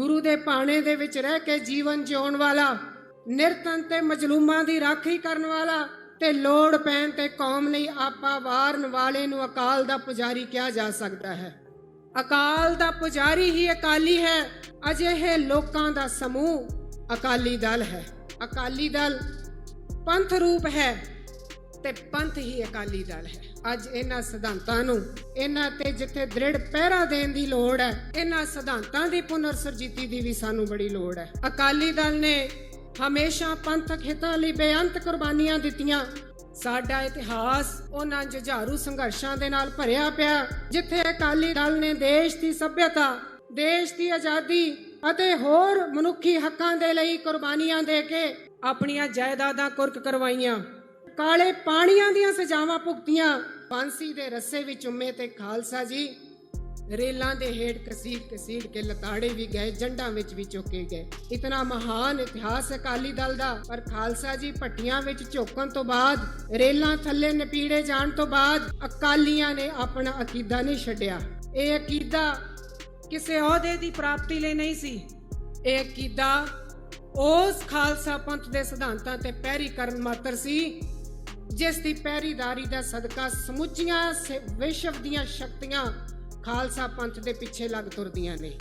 ਗੁਰੂ ਦੇ ਪਾਣੇ ਦੇ ਵਿੱਚ ਰਹਿ ਕੇ ਜੀਵਨ ਜਿਉਣ ਵਾਲਾ, ਨਿਰਤਨ ਤੇ ਮਜਲੂਮਾਂ ਦੀ ਰਾਖੀ ਕਰਨ ਵਾਲਾ ਤੇ ਲੋੜ ਪੈਣ ਤੇ ਕੌਮ ਲਈ ਆਪਾ ਵਾਰਨ ਵਾਲੇ ਨੂੰ ਅਕਾਲ ਦਾ ਪੁਜਾਰੀ ਕਿਹਾ ਜਾ ਸਕਦਾ ਹੈ। ਅਕਾਲ ਦਾ ਪੁਜਾਰੀ ਹੀ ਅਕਾਲੀ ਹੈ, ਅਜਿਹੇ ਲੋਕਾਂ ਦਾ ਸਮੂਹ ਅਕਾਲੀ ਦਲ ਹੈ। ਅਕਾਲੀ ਦਲ ਪੰਥ ਰੂਪ ਹੈ ਤੇ ਪੰਥ ਹੀ ਅਕਾਲੀ ਦਲ ਹੈ। ਅੱਜ ਇਹਨਾਂ ਸਿਧਾਂਤਾਂ ਨੂੰ, ਇਹਨਾਂ ਤੇ ਜਿੱਥੇ ਦ੍ਰਿੜ ਪਹਿਰਾ ਦੇਣ ਦੀ ਲੋੜ ਹੈ, ਇਹਨਾਂ ਸਿਧਾਂਤਾਂ ਦੀ ਪੁਨਰ ਸਰਜੀਤੀ ਦੀ ਵੀ ਸਾਨੂੰ ਬੜੀ ਲੋੜ ਹੈ। ਅਕਾਲੀ ਦਲ ਨੇ ਹਮੇਸ਼ਾ ਪੰਥਕ ਹਿੱਤਾਂ ਲਈ ਬੇਅੰਤ ਕੁਰਬਾਨੀਆਂ ਦਿੱਤੀਆਂ। ਸਾਡਾ ਇਤਿਹਾਸ ਉਹਨਾਂ ਜੁਝਾਰੂ ਸੰਘਰਸ਼ਾਂ ਦੇ ਨਾਲ ਭਰਿਆ ਪਿਆ, ਜਿੱਥੇ ਅਕਾਲੀ ਦਲ ਨੇ ਦੇਸ਼ ਦੀ ਸਭਿਅਤਾ, ਦੇਸ਼ ਦੀ ਆਜ਼ਾਦੀ ਅਤੇ ਹੋਰ ਮਨੁੱਖੀ ਹੱਕਾਂ ਦੇ ਲਈ ਕੁਰਬਾਨੀਆਂ ਦੇ ਕੇ ਆਪਣੀਆਂ ਜਾਇਦਾਦਾਂ ਕੁਰਕ ਕਰਵਾਈਆਂ। ਕਾਲੇ ਪਾਣੀਆਂ ਦੀਆਂ ਸਜ਼ਾਵਾਂ ਭੁਗਤੀਆਂ। ਫਾਂਸੀ ਦੇ ਰੱਸੇ ਵਿੱਚ ਉਮੇ ਤੇ ਖਾਲਸਾ ਜੀ। ਰੇਲਾਂ ਦੇ ਹੇਠ ਕਸੀੜ ਕਸੀੜ ਕੇ ਲਤਾੜੇ ਵੀ ਗਏ, ਜੰਡਾਂ ਵਿੱਚ ਵੀ ਚੁੱਕੇ ਗਏ। ਇਤਨਾ ਮਹਾਨ ਇਤਿਹਾਸ ਅਕਾਲੀ ਦਲ ਦਾ, ਪਰ ਖਾਲਸਾ ਜੀ ਭੱਟੀਆਂ ਵਿੱਚ ਝੋਕਣ ਤੋਂ ਬਾਅਦ, ਰੇਲਾਂ ਥੱਲੇ ਨਪੀੜੇ ਜਾਣ ਤੋਂ ਬਾਅਦ, ਅਕਾਲੀਆਂ ਨੇ ਆਪਣਾ ਅਕੀਦਾ ਨਹੀਂ ਛੱਡਿਆ। ਇਹ ਅਕੀਦਾ ਕਿਸੇ ਅਹੁਦੇ ਦੀ ਪ੍ਰਾਪਤੀ ਲਈ ਨਹੀਂ ਸੀ। ਇਹ ਅਕੀਦਾ ਉਸ ਖਾਲਸਾ ਪੰਥ ਦੇ ਸਿਧਾਂਤਾਂ ਤੇ ਪੈਰੀ ਕਰਨ ਮਾਤਰ ਸੀ ਜਿਸ ਦੀ ਪੈਰੀਦਾਰੀ ਦਾ ਸਦਕਾ ਸਮੁੱਚੀਆਂ ਸ- ਵਿਸ਼ਵ ਦੀਆਂ ਸ਼ਕਤੀਆਂ ਖਾਲਸਾ ਪੰਥ ਦੇ ਪਿੱਛੇ ਲੱਗ ਤੁਰਦੀਆਂ ਨੇ।